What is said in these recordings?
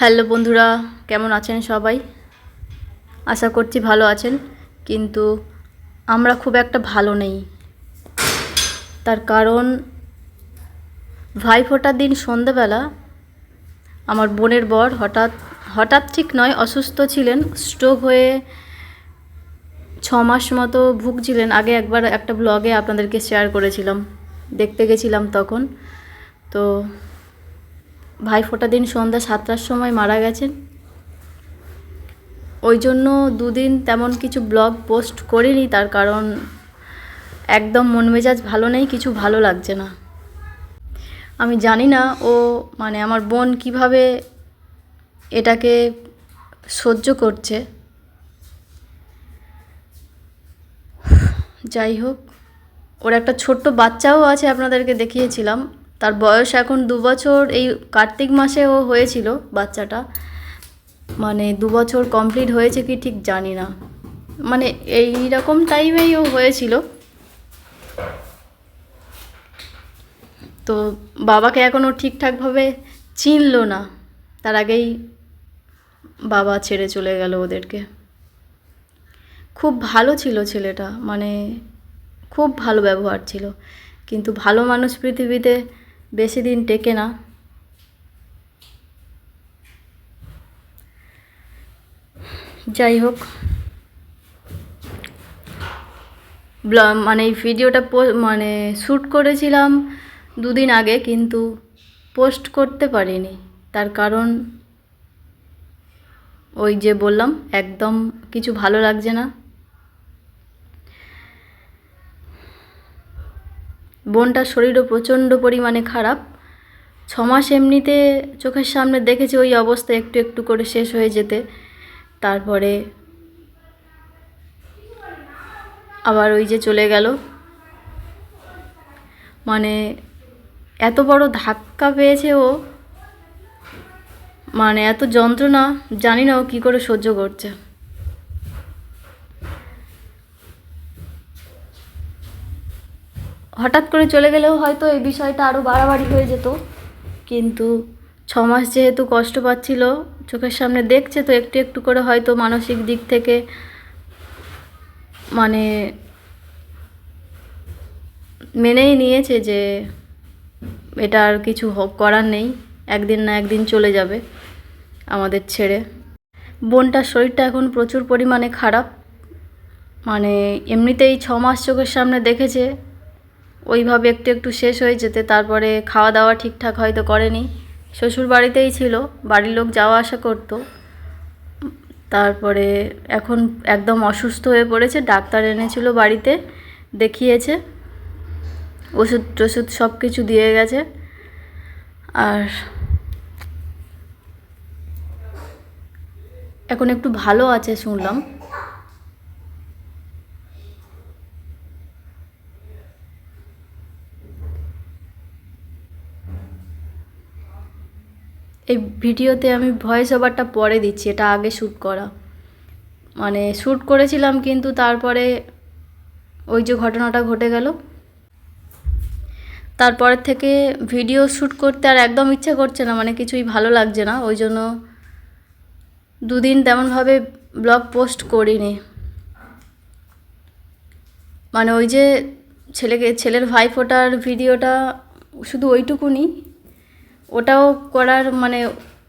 Hello বন্ধুরা, কেমন আছেন সবাই? আশা করছি ভালো আছেন, কিন্তু আমরা খুব একটা ভালো নেই। তার কারণ ভাইফোঁটার দিন সন্ধেবেলা আমার বোনের বর হঠাৎ হঠাৎ ঠিক নয়, অসুস্থ ছিলেন স্ট্রোক হয়ে ছ মাস মতো ভুগছিলেন। আগে একবার একটা ব্লগে আপনাদেরকে শেয়ার করেছিলাম, দেখতে গেছিলাম তখন। তো ভাইফোঁটা দিন সন্ধ্যা সাতটার সময় মারা গেছেন। ওই জন্য দুদিন তেমন কিছু ব্লগ পোস্ট করিনি, তার কারণ একদম মন মেজাজ ভালো নেই, কিছু ভালো লাগছে না। আমি জানি না ও মানে আমার বোন কীভাবে এটাকে সহ্য করছে। যাই হোক, ওর একটা ছোট্ট বাচ্চাও আছে আপনাদেরকে দেখিয়েছিলাম। তার বয়স এখন দু বছর, এই কার্তিক মাসে ও হয়েছিল বাচ্চাটা। মানে দু বছর কমপ্লিট হয়েছে কি ঠিক জানি না। মানে এই রকম টাইমেই ও হয়েছিল। তো বাবাকে এখনও ঠিকঠাকভাবে চিনলো না। তার আগেই বাবা ছেড়ে চলে গেল ওদেরকে। খুব ভালো ছিল ছেলেটা মানে খুব ভালো ব্যবহার ছিল। কিন্তু ভালো মানুষ পৃথিবীতে বেশি দিন টেকে না। যাই হোক। মানে এই ভিডিওটা মানে শ্যুট করেছিলাম দুদিন আগে কিন্তু পোস্ট করতে পারিনি। তার কারণ ওই যে বললাম, একদম কিছু ভালো লাগছে না। বোনটার শরীরও প্রচণ্ড পরিমাণে খারাপ। ছ মাস এমনিতে চোখের সামনে দেখেছি ওই অবস্থা একটু একটু করে শেষ হয়ে যেতে। তারপরে আবার ওই যে চলে গেল। মানে এত বড় ধাক্কা পেয়েছে ও। মানে এত যন্ত্রণা, জানি না ও কী করে সহ্য করছে। হঠাৎ করে চলে গেলেও হয়তো এই বিষয়টা আরও বাড়াবাড়ি হয়ে যেত। কিন্তু ছ মাস যেহেতু কষ্ট পাচ্ছিল, চোখের সামনে দেখছে তো একটু একটু করে হয়তো মানসিক দিক থেকে মানে মেনেই নিয়েছে যে এটা আর কিছু করার নেই, একদিন না একদিন চলে যাবে আমাদের ছেড়ে। বোনটার শরীরটা এখন প্রচুর পরিমাণে খারাপ মানে এমনিতেই ছ মাস চোখের সামনে দেখেছে ওইভাবে একটু একটু শেষ হয়ে যেতে, তারপরে খাওয়া দাওয়া ঠিকঠাক হয়তো করেনি। শ্বশুর বাড়িতেই ছিল, বাড়ির লোক যাওয়া আসা করতো। তারপরে এখন একদম অসুস্থ হয়ে পড়েছে, ডাক্তার এনেছিল বাড়িতে, দেখিয়েছে। ওষুধ টষুধ সব কিছু দিয়ে গেছে। আর এখন একটু ভালো আছে শুনলাম। এই ভিডিওতে আমি ভয়েস ওভারটা পরে দিচ্ছি, এটা আগে শ্যুট করা। মানে শ্যুট করেছিলাম কিন্তু তারপরে ওই যে ঘটনাটা ঘটে গেল। তারপরের থেকে ভিডিও শ্যুট করতে আর একদম ইচ্ছে করছে না মানে কিছুই ভালো লাগছে না। ওই জন্য দুদিন তেমনভাবে ব্লগ পোস্ট করিনি। মানে ওই যে ছেলেকে, ছেলের ভাই ফোটার ভিডিওটা শুধু ওইটুকুনি। ওটাও করার মানে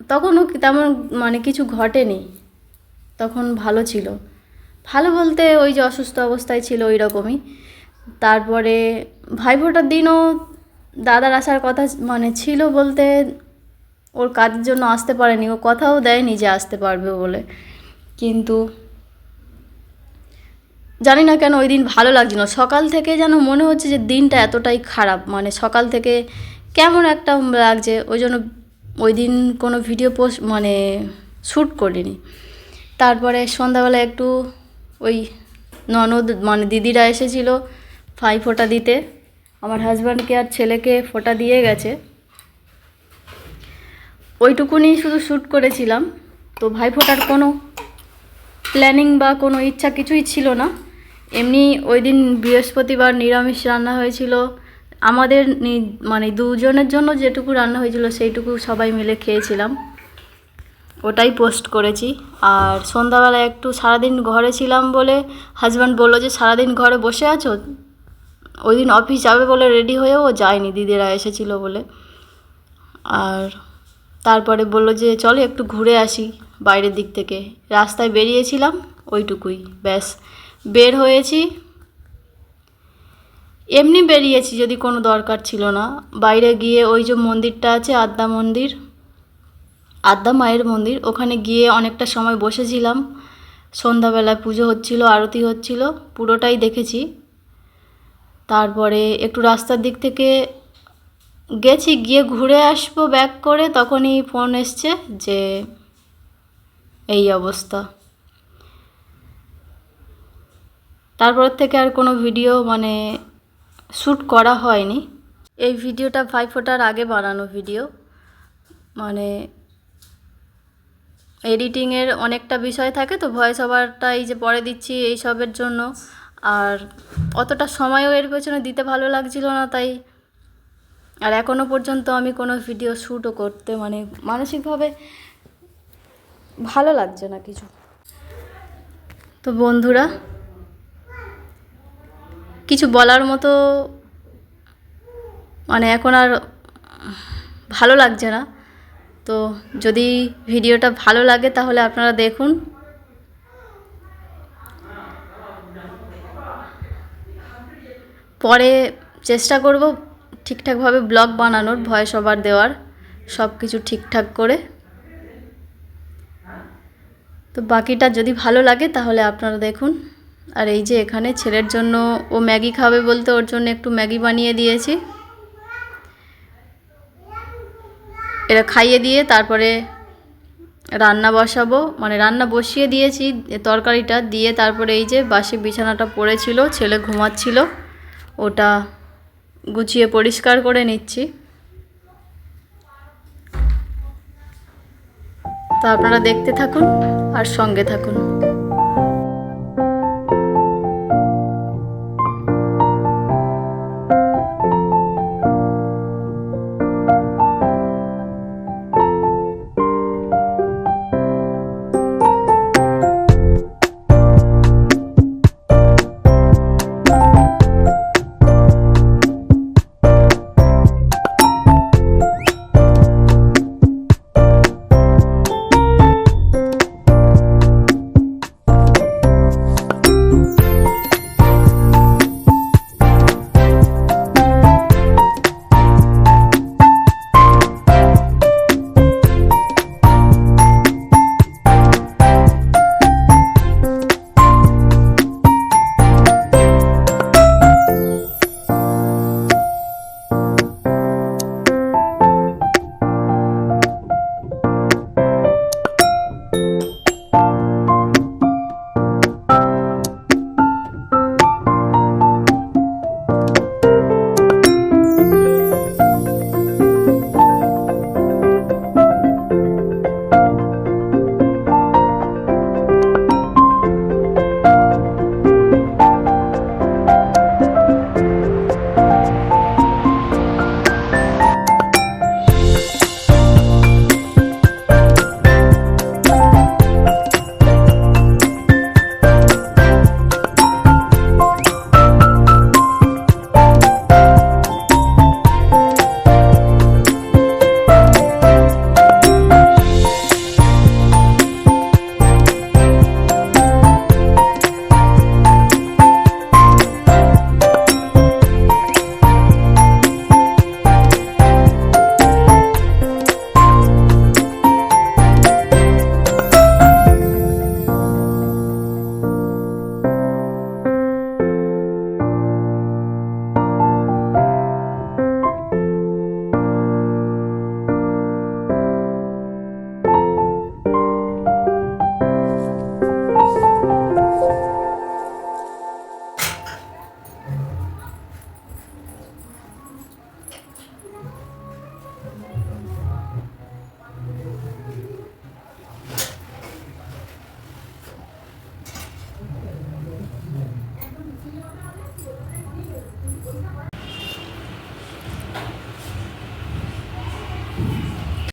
তখনও তেমন মানে কিছু ঘটেনি। তখন ভালো ছিল। ভালো বলতে ওই যে অসুস্থ অবস্থায় ছিল ওই রকমই তারপরে ভাইফোঁটার দিনও দাদার আসার কথা মানে ছিল বলতে ওর কাজের জন্য আসতে পারেনি। ও কথাও দেয়নি যে আসতে পারবে বলে। কিন্তু জানি না কেন ওই দিন ভালো লাগছিল। সকাল থেকে যেন মনে হচ্ছে যে দিনটা এতটাই খারাপ। মানে সকাল থেকে কেমন একটা লাগছে, ওই জন্য ওই দিন কোনো ভিডিও পোস্ট মানে শ্যুট করিনি। তারপরে সন্ধ্যাবেলা একটু ওই ননদ মানে দিদিরা এসেছিল ফাই ফোঁটা দিতে। আমার হাজব্যান্ডকে আর ছেলেকে ফোঁটা দিয়ে গেছে। ওইটুকুনি শুধু শ্যুট করেছিলাম। তো ভাই ফোঁটার কোনো প্ল্যানিং বা কোনো ইচ্ছা কিছুই ছিল না। এমনি ওই দিন বৃহস্পতিবার নিরামিষ রান্না হয়েছিল। আমাদের মানে দুজনের জন্য যেটুকু রান্না হয়েছিল সেইটুকু সবাই মিলে খেয়েছিলাম। ওটাই পোস্ট করেছি। আর সন্ধ্যাবেলা একটু সারাদিন ঘরে ছিলাম বলে হাজব্যান্ড বলল যে, সারাদিন ঘরে বসে আছো? ওই দিন অফিস যাবে বলে রেডি হয়েও যায়নি, দিদিরা এসেছিল বলে। আর তারপরে বলল যে, চলো একটু ঘুরে আসি বাইরের দিক থেকে। রাস্তায় বেরিয়েছিলাম, ওইটুকুই, ব্যাস। বের হয়েছি এমনি বেরিয়েছি যদি কোনো দরকার ছিল না। বাইরে গিয়ে ওই যে মন্দিরটা আছে আদ্যা মন্দির আদ্যা মায়ের মন্দির, ওখানে গিয়ে অনেকটা সময় বসেছিলাম। সন্ধ্যাবেলায় পুজো হচ্ছিল, আরতি হচ্ছিল, পুরোটাই দেখেছি। তারপরে একটু রাস্তার দিক থেকে গেছি, গিয়ে ঘুরে আসব ব্যাক করে, তখনই ফোন এসছে যে এই অবস্থা। তারপর থেকে আর কোনো ভিডিও মানে শ্যুট করা হয়নি। এই ভিডিওটা ভাই ফোটার আগে বানানো ভিডিও। মানে এডিটিংয়ের অনেকটা বিষয় থাকে তো, ভয়েস ওভারটা এই যে পরে দিচ্ছি এই সবের জন্য। আর অতটা সময়ও এর পেছনে দিতে ভালো লাগছিল না তাই। আর এখনও পর্যন্ত আমি কোনো ভিডিও শ্যুটও করতে মানে মানসিকভাবে ভালো লাগছে না কিছু। তো বন্ধুরা কিছু বলার মতো মানে এখন আর ভালো লাগছে না। তো যদি ভিডিওটা ভালো লাগে তাহলে আপনারা দেখুন। পরে চেষ্টা করব ঠিকঠাকভাবে ব্লগ বানানোর ভয়েস ওভার দেওয়ার সব কিছু ঠিকঠাক করে। তো বাকিটা যদি ভালো লাগে তাহলে আপনারা দেখুন। আর এই যে এখানে ছেলের জন্য ও ম্যাগি খাবে বলতে ওর জন্য একটু ম্যাগি বানিয়ে দিয়েছি। এটা খাইয়ে দিয়ে তারপরে রান্না বসাবো। মানে রান্না বসিয়ে দিয়েছি তরকারিটা দিয়ে তারপরে এই যে বাসি বিছানাটা পড়েছিল, ছেলে ঘুমাচ্ছিল। ওটা গুছিয়ে পরিষ্কার করে নিচ্ছি। তো আপনারা দেখতে থাকুন আর সঙ্গে থাকুন।